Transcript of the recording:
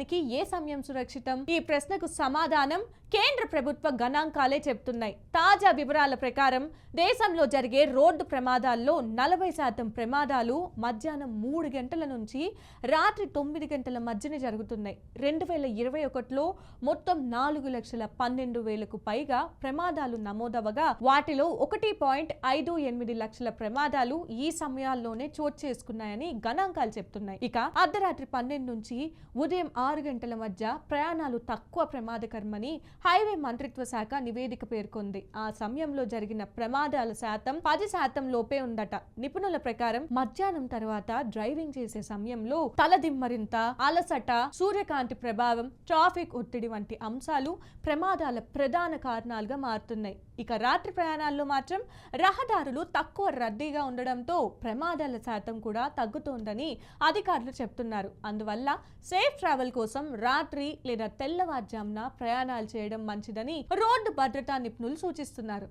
దేశానికి ఏ సమయం సురక్షితం? ఈ ప్రశ్నకు సమాధానం కేంద్ర ప్రభుత్వ గణాంకాలే చెప్తున్నాయి తాజా వివరాల ప్రకారం దేశంలో జరిగే రోడ్డు ప్రమాదాల్లో నలభై శాతం ప్రమాదాలు మధ్యాహ్నం మూడు గంటల నుంచి రాత్రి తొమ్మిది గంటల మధ్యన జరుగుతున్నాయి. రెండు వేల ఇరవై ఒకటిలో మొత్తం నాలుగు లక్షల పన్నెండు వేలకు పైగా ప్రమాదాలు నమోదవగా వాటిలో ఒకటి పాయింట్ ఐదు ఎనిమిది లక్షల ప్రమాదాలు ఈ సమయాల్లోనే చోటు చేసుకున్నాయని గణాంకాలు చెప్తున్నాయి ఇక అర్ధరాత్రి పన్నెండు నుంచి ఉదయం ఆరు ఆరు గంటల మధ్య ప్రయాణాలు తక్కువ ప్రమాదకరమని హైవే మంత్రిత్వ శాఖ నివేదిక పేర్కొంది. ఆ సమయంలో జరిగిన ప్రమాదాల శాతం పది శాతం లోపే ఉందట. నిపుణుల ప్రకారం మధ్యాహ్నం తర్వాత డ్రైవింగ్ చేసే సమయంలో తలదిమ్మరింత అలసట సూర్యకాంతి ప్రభావం ట్రాఫిక్ ఒత్తిడి వంటి అంశాలు ప్రమాదాల ప్రధాన కారణాలుగా మారుతున్నాయి. ఇక రాత్రి ప్రయాణాల్లో మాత్రం రహదారులు తక్కువ రద్దీగా ఉండడంతో ప్రమాదాల శాతం కూడా తగ్గుతోందని అధికారులు చెప్తున్నారు. అందువల్ల సేఫ్ ట్రావెల్ కోసం రాత్రి లేదా తెల్లవారుజామున ప్రయాణాలు చేయడం మంచిదని రోడ్డు భద్రతా నిపుణులు సూచిస్తున్నారు.